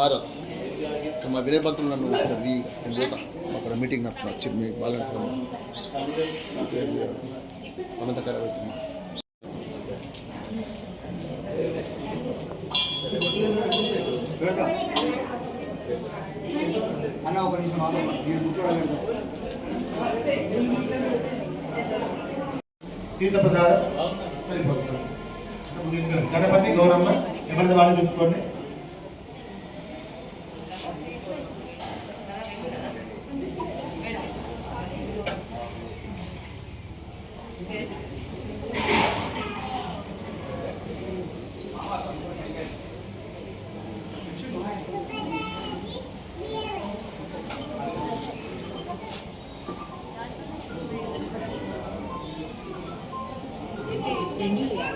మారదు మా వినయ పంతులు నన్ను ఒకసారి నేను పోతా అక్కడ మీటింగ్ నడుతున్నా వచ్చి మీ బాగా అనంతకర అన్న ఒక నిమిషం సరిపోతుంది. గణపతి గౌరమ్మ ఎవరిది వాళ్ళు చూసుకోండి?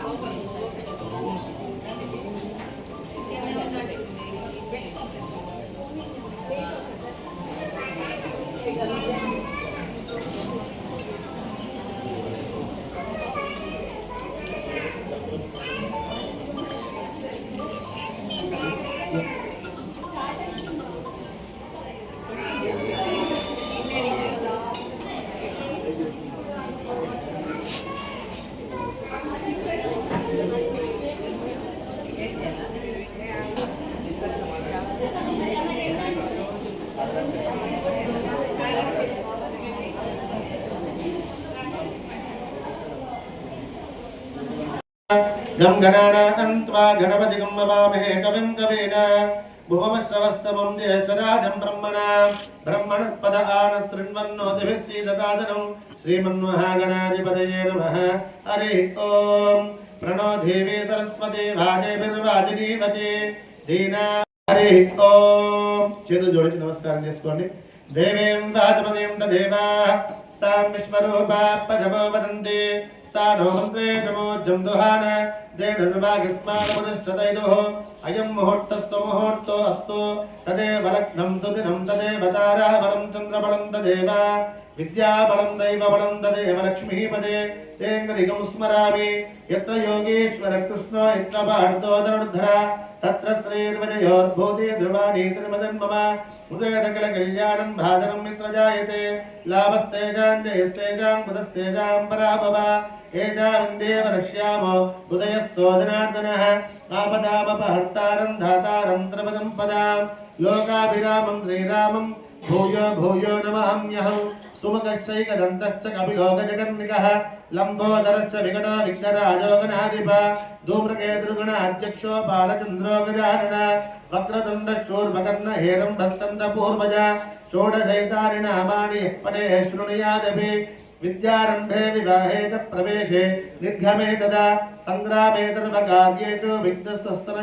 먹어요. గం గణానాన్త్వా గణపతిగం వవామహే కవిం కవేన. భువమస్సవస్తమం జ్యేష్ఠరాజం బ్రహ్మణ. బ్రహ్మణస్పద ఆన శృణ్వన్నోతిభిः శ్రీదసాదనం శ్రీమన్మహాగణాధిపతయే నమః. హరి ఓం. ప్రణో దేవీ సరస్వతి వాజేభిర్వాజినీవతి దీనా. హరి ఓం. చేతులు జోడించి నమస్కారం చేసుకోండి. దేవేం వాజపదయం దేవా తాం విశ్వరూపా పజమో వదంతి. స్థానో మంత్రే చమోజం దుహాన దేనుర్వాగిస్మానముదిష్టదైదుః అయం ముహూర్తస్వ ముహూర్తో అస్తు తదేవ లగ్నం సుదినం తదేవ తారాబలం చంద్రబలం తదేవ विद्याबलं दैवबलं तदेव लक्ष्मीपदे तेऽङ्गरिकं स्मरामि यत्र योगेश्वरकृष्ण यत्र भारतोदरुद्धर तत्र श्रीर्वजयोर्भूते ध्रुवाणी त्रिमदन्मम उदयदकलकल्याणं भादनं यत्र जायते। लाभस्तेषां जयस्तेषां बुधस्तेषां पराभव। एषामिन्देव नश्यामो उदयस्तोदनार्दनः आपदामपहर्तारं धातारं त्रिपदं पदां। लोकाभिरामं श्रीरामं भूयो भूयो नमहम्यहौ सुमुखश्चैकदन्तश्च लम्बोदरश्च विकटो अध्यक्षो बालचन्द्रोगजारण हेरं षोडशैतानि नामानि पदे शृणुयादपि। विद्यारम्भे विवाहे प्रवेशे। निर्घमे तदा। सङ्ग्रामे च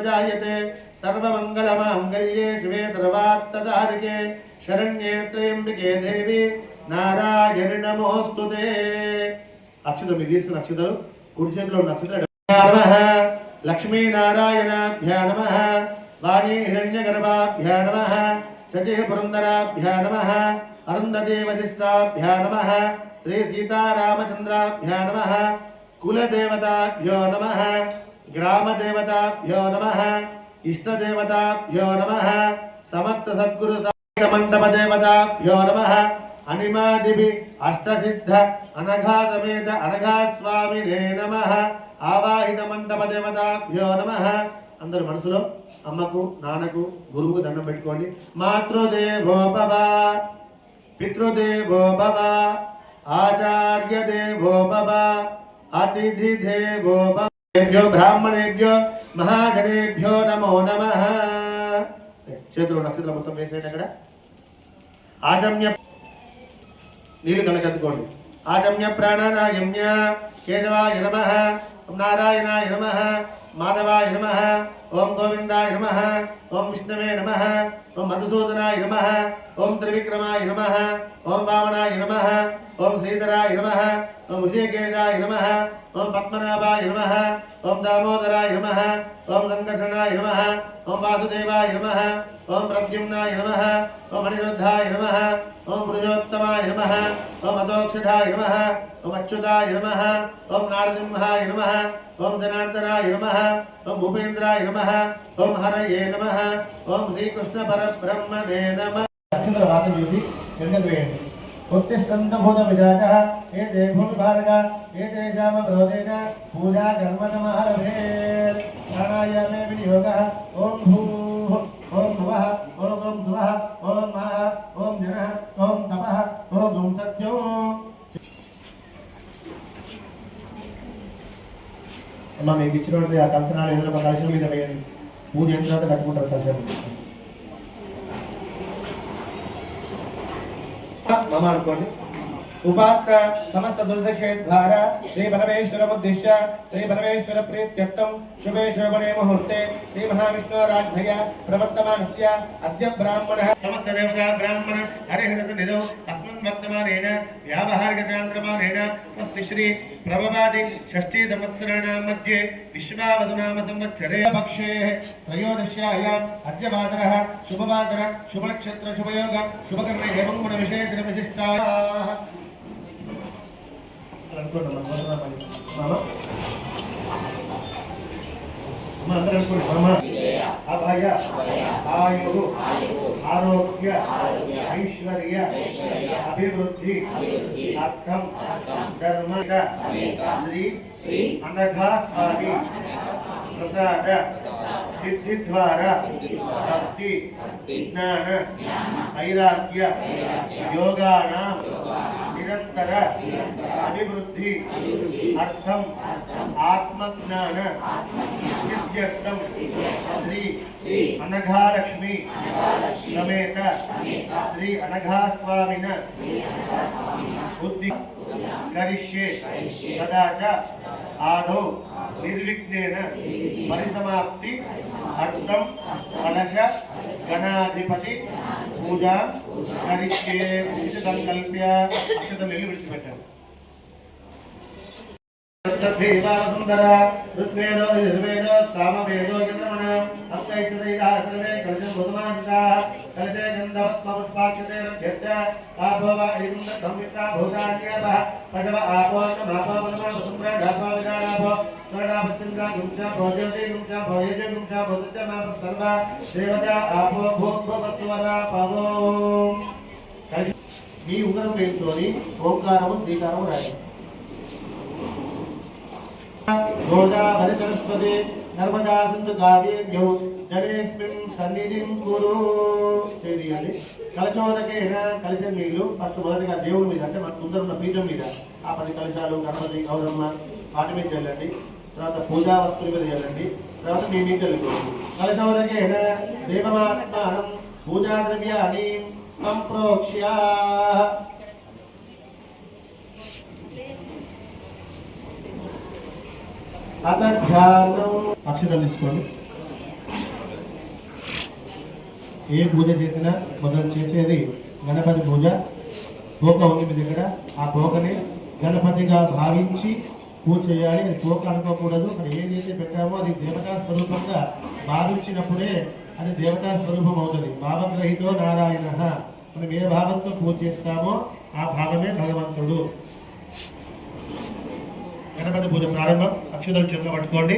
जायते నిర్గమే తదా సంగ్రామే సర్వకార్యే చ విఘ్నస్వస్సన సర్వమంగళమాంగళ్యే శివే సర్వార్థదారికే శరణ్యే త్రయంబికే దేవి నారాయణ నమోస్తుతే అక్షతం మీరు తీసుకున్న అక్షతలు కుడి చేతిలో ఉన్న అక్షతలు లక్ష్మీనారాయణాభ్యా నమ వాణీ హిరణ్య గర్భాభ్యా నమ శచి పురందరాభ్యా నమ అరుంధదేవధిష్టాభ్యా నమ శ్రీ సీతారామచంద్రాభ్యా నమ కులదేవతాభ్యో నమ గ్రామదేవతాభ్యో నమ ఇష్టదేవతాభ్యో నమ. సమర్థ సద్గురు మండప దేవతాభ్యో నమ. అనిమాదిభి అష్టసిద్ధ అనఘా సమేత అనఘా స్వామినే నమ. ఆవాహిత మండప దేవతాభ్యో నమ. అందరు మనసులో అమ్మకు నాన్నకు గురువుకు దండం పెట్టుకోండి. మాతృదేవో భవ పితృదేవో భవ ఆచార్య దేవో భవ అతిథి దేవో భవ బ్రాహ్మణేభ్యో మహాగణేభ్యో నమో నమ. చేతిలో నక్షత్రం మొత్తం వేసేయండి అక్కడ. ఆజమ్య నీరు కలకత్తుకోండి ఆజమ్య ప్రాణానాయమ్య కేశవాయ నమ నారాయణాయ నమ మాధవాయ నమ ओम गोविंदाय नम ओम विष्णवे नम ओम मधुसूदनाय नम ओम त्रिविक्रमाय नम ओम वामनाय नम ओम श्रीधराय नम ओम ऋषिकेशाय नम ओम पद्मनाभाय नम ओम दामोदराय नम ओम संकर्षणाय नम ओम वासुदेवाय नम ओम प्रद्युम्नाय नम ओम अनिरुद्धाय नम ओम पुरुषोत्तमाय नम ओम अदोक्षाय नम ओम अच्युताय नम ओम नारदिंहाय नम ओम जनार्दनाय नम ओम भूपेन्द्राय नम నమః ఓం హరయే నమః ఓం శ్రీకృష్ణ పరబ్రహ్మణే నమః అక్షర రాత చూసి వెనకకు వేయండి ఉత్తిష్టంతభూత విజాత ఏ దేభూర్భారక ఏ తేజామ ప్రోదేన పూజా కర్మ నమహరభే ప్రాణాయామే వినియోగ ఓం భూః ఓం భువః ఓం ఓం భువః ఓం మహః ఓం జనః ఓం తపః ఓం అమ్మ మీకు ఇచ్చినటువంటి ఆ కంచనాలు ఏదైనా ఒక కలశం మీద పూజ అయిన తర్వాత కట్టుకుంటారు కలశం మమ అనుకోండి. ఉపాత్త సమస్త దుర్దక్షేద్ధార శ్రీ పరమేశ్వరముద్దిశ్య శ్రీ పరమేశ్వర ప్రీత్యర్థం శుభే శోభనే ముహూర్తే శ్రీ మహావిష్ణురాజ్ఞయ ప్రవర్తమానస్య అద్య బ్రాహ్మణ. సమస్త దేవతా బ్రాహ్మణ హరిహరత నిధౌ. అస్మిన్ వర్తమానేన వ్యావహారికచాంద్రమానేన స్వస్తి శ్రీ ప్రభవాది షష్ఠీ సంవత్సరాణాం మధ్యే విశ్వావసునామ సంవత్సరే పక్షే త్రయోదశ్యాయాం అద్య వాదరः శుభవాదర శుభనక్షత్ర శుభయోగ శుభకర్మ ఏవం గుణ విశేషణ విశిష్టా అనుకోండి మామ? అమ్మ అందరూ అనుకోండి अभय आयु आरोग्य ऐश्वर्य अभिवृद्धि सत्म धर्म श्री अनघा प्रसाद। सिद्धि द्वारा भक्ति ज्ञान वैराग्य योगा निरंतर अभिवृद्धि अर्थम आत्मज्ञान सिद्ध्यर्थम श्री अनघालक्ष्मी समेत श्री अनघास्वामीन बुद्धि కరిష్యే. తదా చ ఆదౌ. నిర్విఘ్నేన. పరిసమాప్తి. అర్థం. కలశ గణాధిపతి. పూజా. కరిష్యే. ఇది సంకల్ప్య. అక్షత వెళ్ళి విడిచిపెట్టారు. సుందర. ఋగ్వేదో యజుర్వేదో సామవేదో చంద్రమణ అప్తైత్రైదా సర్వే కలశం బుధమాసితా కలశే గంధవత్మపుష్పాక్షతే రభ్యత్య ఆపో వా ఐదుంద సంయుక్తా భూతాన్యవ పశవ ఆపో మాపో వనమ వసుంద్ర ఢాపో విగాడాపో స్వర్ణాపశ్చింగా గుంచా భోజయతే గుంచా భోజయతే గుంచా భోజచ్చ మాప సర్వ దేవత ఆపో భూర్భువస్సువర పవో మీ ఉదరం పేరుతోని ఓంకారము శ్రీకారము రాయండి గోదావరితరస్పతి నర్మదా సింధు కావ్యేభ్యో జలేస్మిన్ సన్నిధిం కురు చేయాలి కలచోదకేణ కలిసిన నీళ్ళు ఫస్ట్ మొదటిగా దేవుడి మీద అంటే మన ముందర ఉన్న పీఠం మీద. ఆ పది కలశాలు గణపతి గౌరమ్మ వాటి మీద చల్లండి తర్వాత పూజా వస్తువుల మీద చల్లండి తర్వాత మీ మీద చల్లుకోండి కలచోదకేణ దేవమాత్మానం పూజా ద్రవ్యాన్ని సంప్రోక్ష్య. అతధ్యానం అక్షరాలు తీసుకోండి ఏ పూజ చేసినా మొదలు చేసేది గణపతి పూజ. తోక ఉంది దగ్గర ఆ తోకని గణపతిగా భావించి పూజ చేయాలి. అది తోక అనుకోకూడదు. మనం ఏం చేసి పెట్టామో అది దేవతా స్వరూపంగా భావించినప్పుడే అది దేవతా స్వరూపం అవుతుంది. భావగ్రహితో నారాయణ. మనం ఏ భావంతో పూజ చేస్తామో ఆ భావమే భగవంతుడు. గణపతి పూజ ప్రారంభం. అక్షతలు చేతిలో పట్టుకోండి.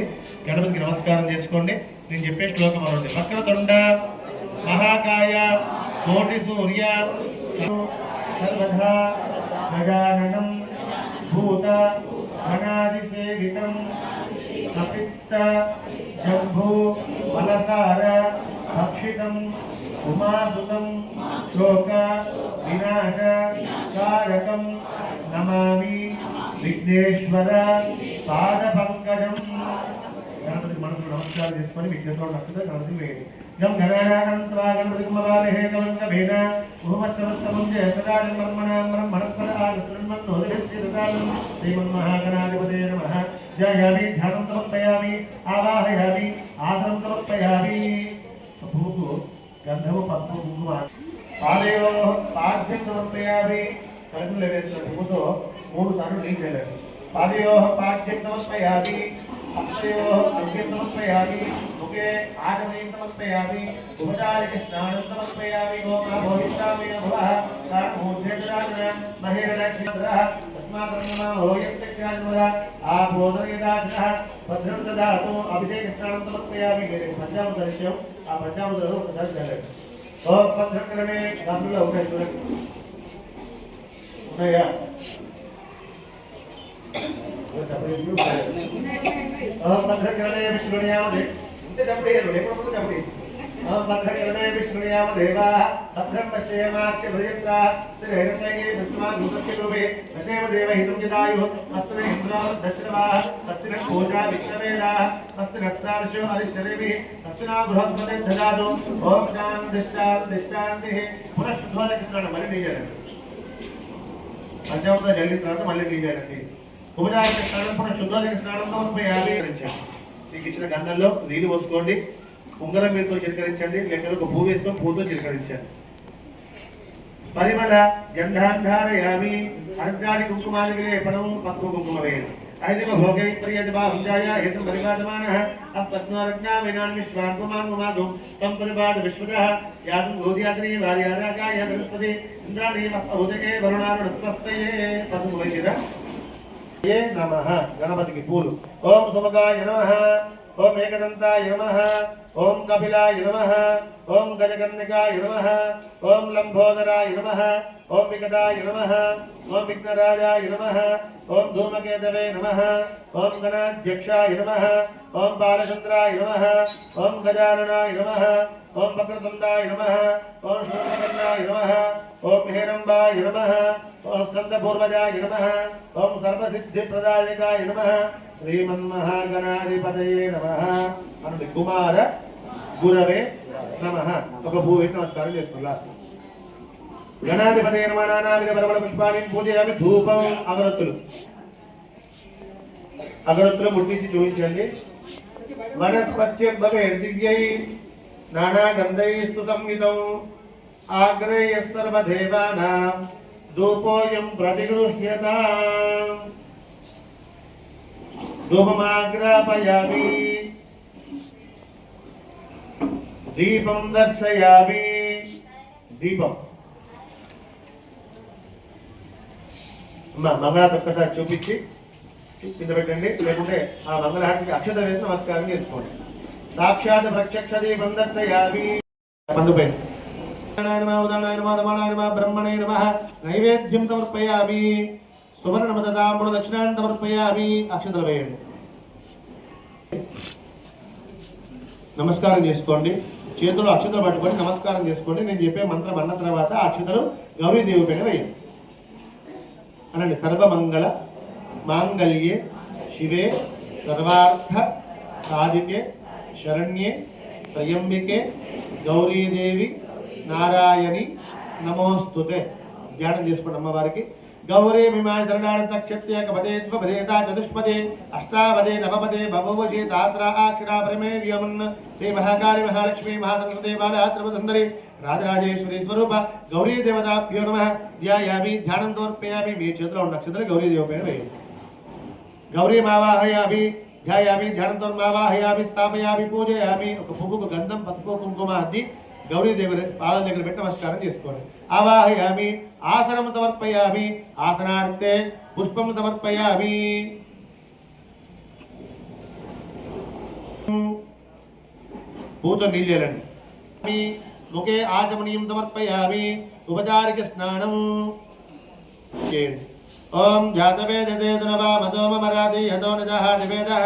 గణపతికి నమస్కారం చేసుకోండి. నేను చెప్పే శ్లోకం అనండి వక్రతుండ మహాకాయ కోటి సూర్య సర్వధా గజాననం భూత గణాది సేవితం కపిత్త జంభూ ఫలసార భక్షితం ఉమాసుతం శోక వినాశ కారకం నమామి విఘ్నేశ్వర పాద గణపతికి గణపతి మనసు నమస్కారం చేసుకొని విఘ్నేశ్వరుడు నచ్చుతా గణపతి వేయండి. గం గణపతి కుమారే కవంత భేన బ్రహ్మణాం బ్రహ్మణస్పద ఆగస్త్రన్మన్నోదయశ్రీరసాలం శ్రీమన్మహాగణాధిపతే నమః. జయామి ధ్యానం సమర్పయామి ఆవాహయామి ఆసనం సమర్పయామి. భూకు గంధము పద్మ కుంకుమ. పాదయో పాద్యం సమర్పయామి. మూడు సార్లు నీళ్ళు పాదయో పాద్యం సమర్పయామి. समर्पयामि मुखे आगमयं समर्पयामि उपचारिक स्नानं समर्पयामि गोमा भविष्यामि भवः कामोद्रेकराजन महेरक्षिणः तस्मात् नमः भोयत्यक्षाजनः आबोधयदाजः भद्रं ददातु अभिषेक स्नानं समर्पयामि मेरे पंचामृतस्य आ पंचामृतः उपचार जले और पंचकरणे गंभीर होकर उन्हें अहमग्रगणे विष्णुयामदे अहमग्रगणे विष्णुयामदेवाः सभ्यं पश्येमाक्षभृयुक्ताः श्रीहृतये दत्त्वा दूतक्षिलोभे दशेव देवहितं जदायुः अस्तु मे हिन्द्रावत् दशरवाः तस्य न पूजा विक्रमेदाः तस्य नस्तार्शो हरिशरेभिः तस्य न बृहत्पदे ददातु ॐ शान्ति शान्ति शान्तिः पुनः शुद्धोदकस्नानं मल्लिनीजनं पञ्चमतो जलित्रात् मल्लिनीजनति స్నానం మళ్ళీ తీయాలండి పంచామృత ముప్పై యాభై మీకు ఇచ్చిన గంధంలో నీళ్ళు పోసుకోండి. ఉంగరం మీరుతో చిలకరించండి. లెక్కలు ఒక పువ్వు వేసుకొని పూతో చిలకరించండి. పరిమళ గంధాంధారయామి అనంతాని కుంకుమాలి పడము పక్కు కుంకుమ వేయండి. ఐదివ భోగై ప్రియజబాహుజాయ హేతు పరిపాదమానః అస్తస్మారజ్ఞామినాన్ విశ్వాన్ కుమాన్ కుమాదు తం పరిపాద విశ్వతః యాతం వారి వార్యారాకాయ బృహస్పతి ఇంద్రాణి ఉదకే వరుణారుణస్పస్తయే పదము వైద్యదా ఏ నమ. గణపతికి పూలు. ఓం సుమగాయ నమ. ओम एकदंताय नमः ओम कपिलाय नमः ओम गजकर्णिकाय नमः ओम लंबोदराय नमः ओम विकटाय नमः ओम विघ्नराजाय नमः ओम धूमकेतवे नमः ओम गणाध्यक्षाय नमः ओम बालचंद्राय नमः ओम गजाननाय नमः ओम वक्रतुंडाय नमः ओम शून्यकर्णाय नमः ओम हेरंबाय नमः ओम स्कंदपूर्वजाय नमः ओम सर्वसिद्धिप्रदायकाय नमः శ్రీమన్మహాగణాధిపతయే నమ. మనది కుమార గురవే నమ. ఒక భూమి నమస్కారం చేసుకున్నా గణాధిపతి నానావిధ పరమణ పుష్పాన్ని పూజయామి ధూపం అగరత్తులు. అగరత్తులు ముట్టించి చూపించండి. వనస్పత్యర్భవే దివ్యై నానాగంధై స్తుతంహితం ఆగ్రేయస్తర్వదేవానాం ధూపోయం ప్రతిగృహ్యత. ధూపమాగ్రాపయామి దీపం దర్శయామి. దీపం. అమ్మా మంగళాత ఒక్కసారి చూపించి కింద పెట్టండి. లేకుంటే ఆ మంగళహారతికి అక్షత వేసి నమస్కారం చేసుకోండి. సాక్షాత్ ప్రత్యక్ష దీపం దర్శయామి. మందుపై ఉదాహరణ నమ బ్రహ్మణే నమ. నైవేద్యం సమర్పయామి. సువర్ణమతాంబుడు దక్షిణాన్ని సమర్పయామి అక్షతలు వేయండి నమస్కారం చేసుకోండి. చేతులు అక్షతలు పట్టుకొని నమస్కారం చేసుకోండి. నేను చెప్పే మంత్రం అన్న తర్వాత అక్షతలు గౌరీదేవి పైన వేయండి. అనండి. సర్వమంగళ మాంగళ్యే శివే సర్వార్థ సాధికే శరణ్యే త్రయంబికే గౌరీదేవి నారాయణి నమోస్తుతే. ధ్యానం చేసుకోండి అమ్మవారికి. గౌరీ మిమాయ ధరణాడ తక్షత్యేక పదే ద్వపదేత చతుష్పదే అష్టాపదే నవపదే బభువచే తాత్ర అక్షరా ప్రమే వ్యోమన్ శ్రీ మహాకాళి మహాలక్ష్మి మహాసరస్వతి బాలహాత్రవసుందరి రాజరాజేశ్వరి స్వరూప గౌరీ దేవతాభ్యో నమ ధ్యాయామి ధ్యానం తోర్పయామి మీ చేతిలో ఉన్న నక్షత్రం గౌరీ దేవపైన వేయండి గౌరీ మావాహయామి ధ్యాయామి ధ్యానం తోర్మావాహయామి స్థాపయామి పూజయామి ఒక పువ్వుకు గంధం పసుపు కుంకుమ అద్ది గౌరీ గౌరీదేవి పాదాల దగ్గర పెట్టి నమస్కారం చేసుకోండి. ఆవాహయామి ఆసనం సమర్పయామి ఆసనార్థే పుష్పం సమర్పయామి పూతో నీళ్ళేలండి ముఖే ఆచమనీయం సమర్పయామి ఉపచారిక స్నానం చేయండి ఓం జాతవేదేతనవా మదోమరాది యదో నిదః నివేదః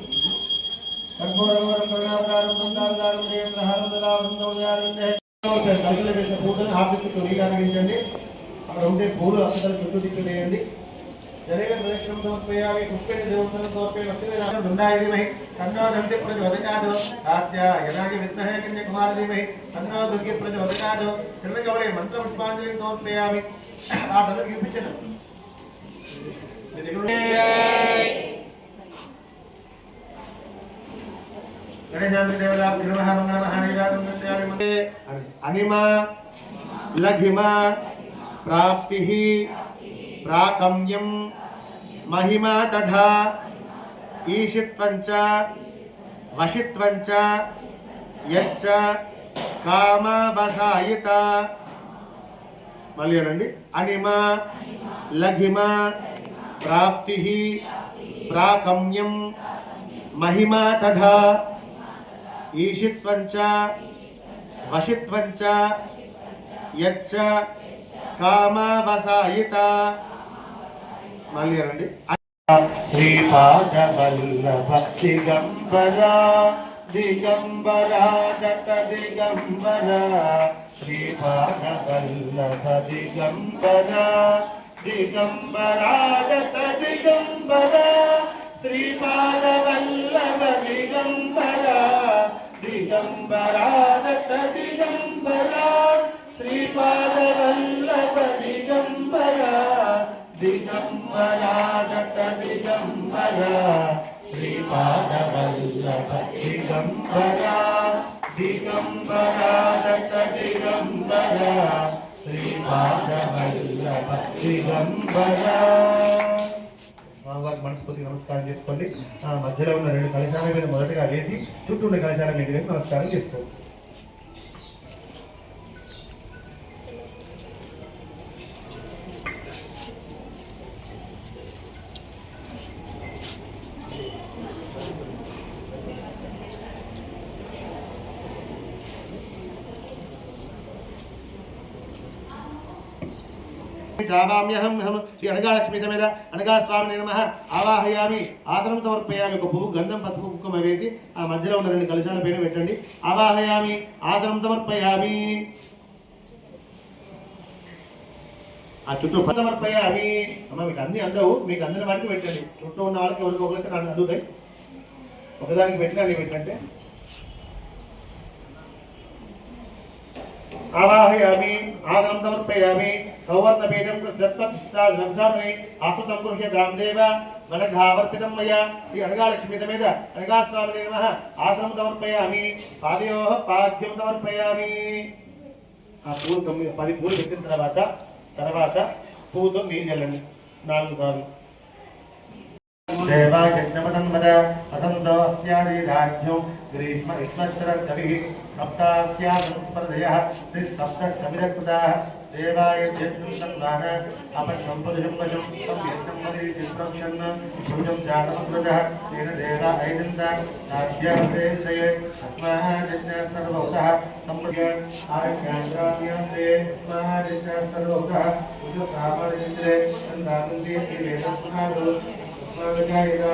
నీరాజనం దర్శయామి కర్పూరవరం కరుణావతారం సంతావతారం దేవహారం దదావరం దౌర్యాలందే కలుగులు పూటను ఆకు చుట్టూ నీరాగించండి అక్కడ ఉండే పూలు అసలు చుట్టూ దిక్కు జరిగిన ప్రదక్షిణం సమర్పయామి పుష్పేణ దేవతను సమర్పయ వచ్చిన బృందాయమై తన్నో దంతి ప్రచోదకాదు ఆద్య యనాగి విత్తహే కన్య కుమారదేమై తన్నో దుర్గి ప్రచోదకాదు చిన్నగవరే మంత్ర పుష్పాంజలిని సమర్పయామి ఆ తనకి చూపించను అనిమా లఘిమా ప్రాప్తి ప్రాకమ్యం మహిమా తథా ఈషిత్వంచ వశిత్వంచ యచ్చ కామావసాయిత మళ్ళీ అనండి అనిమ లఘిమ ప్రాప్తి ప్రాకమ్యం మహిమా తథా ఈషిత్వం చ యచ్చ కామవసాయిత మళ్ళీ అనండి శ్రీపాదవల్లభ దిగంబర దిగంబరా దత్త దిగంబరా శ్రీపాదవల్లభ దిగంబరా దిగంబర దత్త దిగంబర శ్రీపాదవల్లభ దిగంబరా దిగంబర దత్త దిగంబర శ్రీపాదవల్లభ దిగంబరా దిగంబర దత్త దిగంబర శ్రీపాదవల్లభ దిగంబరా దిగంబర దత్త దిగంబర శ్రీపాదవల్లభ దిగంబరా స్వామివారికి మనస్ఫూర్తిగా నమస్కారం చేసుకోండి. ఆ మధ్యలో ఉన్న రెండు కలశాల మీద మొదటగా వేసి చుట్టూ ఉన్న కలశాల మీద నమస్కారం చేసుకోండి. చావామ్యహం శ్రీ అనగాలక్ష్మి మీద అనగా స్వామి నమ. ఆవాహయామి ఆదరం సమర్పయామి ఒక పువ్వు గంధం పసుపు కుంకుమ వేసి ఆ మధ్యలో ఉన్న రెండు కలుషాల పైన పెట్టండి. ఆవాహయామి ఆదరం సమర్పయామి. ఆ చుట్టూ పద సమర్పయామి. అమ్మ మీకు అన్ని అందవు మీకు అందిన వాటికి పెట్టండి. చుట్టూ ఉన్న వాళ్ళకి ఎవరికి ఒకరికి అందుతాయి. ఒకదానికి పెట్టినా అన్ని ఆవాహయామి ఆదరం సమర్పయామి సౌవర్ణపీఠం కృష్ణత్వై ఆసుతం గృహ్య రామదేవ మనఘావర్పితం మయా. శ్రీ అనగాలక్ష్మీత మీద అనగాస్వామి నమ. ఆసనం సమర్పయామి పాదయో పాద్యం సమర్పయామి ఆ పూలు తొమ్మిది పది పూలు పెట్టిన తర్వాత తర్వాత పువ్వుతో నీళ్ళు చల్లండి నాలుగు సార్లు. దేవాయజ్ఞమదన్మద వసంతో అస్యాది రాజ్యం గ్రీష్మ విశ్వశ్వర కవి सप्तास्यानुस्पर्धयः त्रिसप्तसमिरकृताः देवाय चेतुषन्दान अपक्षं पुरुषं पशुं तं यज्ञं मदि चित्रक्षन् सूर्यं जातमकृतः तेन देव ऐनन्द नाद्यान्तेशये अस्माहादित्यान्तर्भूतः सम्प्रज्ञ आरक्षान्ते अस्माहादित्यान्तर्भूतः उद्योगामरिन्द्रे सन्दानन्दे वेदस्मादो अस्मादजायिता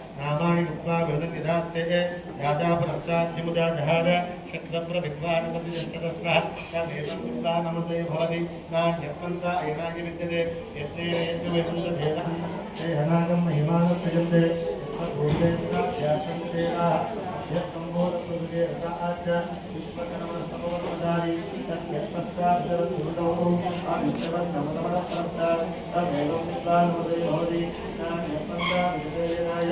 नामानुक्त्वा वृतं यदास्ते राजापरस्ताद्यमुदा जहार क्षत्रप्रभिद्वानुपतिष्ठतस्रः नमसे भवति। नान्यपन्ता एनाय विद्यते। यस्येन यज्ञवैकुण्ठधेन हेनागं महिमानं त्यजन्ते यत्तम्भोरप्रभृतेराच्चनमस्तमोदारि तस्यस्तस्ताब्दवद्भूतौ आयुष्यवन्नमनमनप्रस्तात् तदेवं भवति। नान्यपन्ता विजयनाय